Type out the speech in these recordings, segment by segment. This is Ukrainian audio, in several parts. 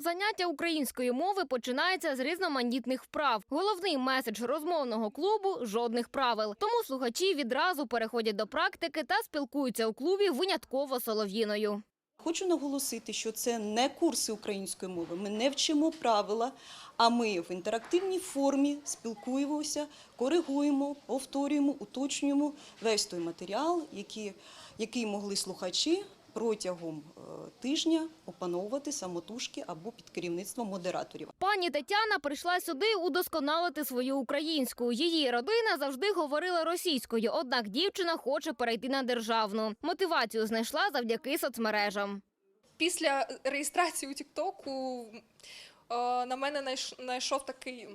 Заняття української мови починається з різноманітних вправ. Головний меседж розмовного клубу жодних правил. Тому слухачі відразу переходять до практики та спілкуються у клубі винятково солов'їною. Хочу наголосити, що це не курси української мови. Ми не вчимо правила, а ми в інтерактивній формі спілкуємося, коригуємо, повторюємо, уточнюємо весь той матеріал, який, який могли слухачі протягом е, тижня опановувати самотужки або під керівництвом модераторів. Пані Тетяна прийшла сюди удосконалити свою українську. Її родина завжди говорила російською, однак дівчина хоче перейти на державну. Мотивацію знайшла завдяки соцмережам. після реєстрації у Тіктоку е, на мене найш- найшов такий.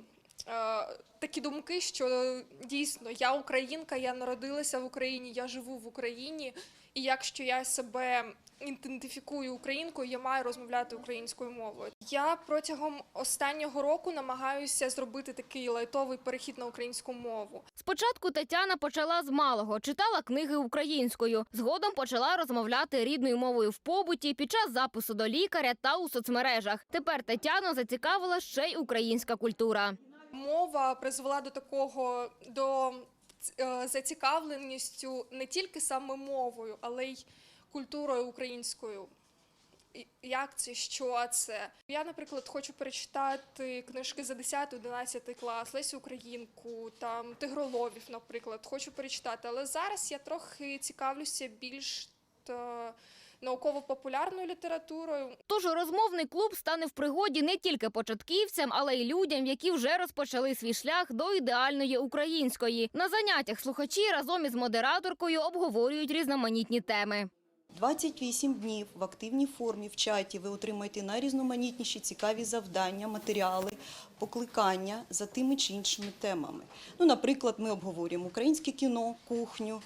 Е, Такі думки, що дійсно я українка, я народилася в Україні, я живу в Україні, і якщо я себе ідентифікую українкою, я маю розмовляти українською мовою. Я протягом останнього року намагаюся зробити такий лайтовий перехід на українську мову. Спочатку Тетяна почала з малого, читала книги українською. Згодом почала розмовляти рідною мовою в побуті під час запису до лікаря та у соцмережах. Тепер Тетяну зацікавила ще й українська культура. Мова призвела до такого до е, зацікавленістю не тільки саме мовою, але й культурою українською. Як це, що це? Я, наприклад, хочу перечитати книжки за 10-11 клас, Лесю Українку, там Тигроловів, наприклад, хочу перечитати. Але зараз я трохи цікавлюся більш науково-популярною літературою. Тож розмовний клуб стане в пригоді не тільки початківцям, але й людям, які вже розпочали свій шлях до ідеальної української. На заняттях слухачі разом із модераторкою обговорюють різноманітні теми. 28 днів в активній формі в чаті ви отримаєте найрізноманітніші цікаві завдання, матеріали, покликання за тими чи іншими темами. Ну, наприклад, ми обговорюємо українське кіно, кухню, е,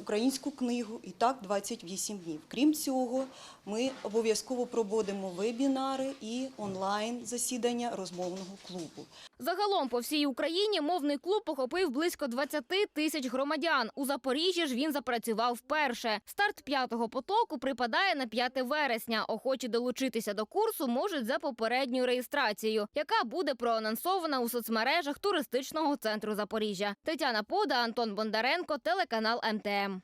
українську книгу і так 28 днів. Крім цього, ми обов'язково проводимо вебінари і онлайн засідання розмовного клубу. Загалом по всій Україні мовний клуб охопив близько 20 тисяч громадян. У Запоріжжі ж він запрацював вперше. Старт п'ятого потоку припадає на 5 вересня. Охочі долучитися до курсу можуть за попередньою реєстрацією, яка буде проанонсована у соцмережах туристичного центру Запоріжжя. Тетяна Пода, Антон Бондаренко, телеканал МТМ.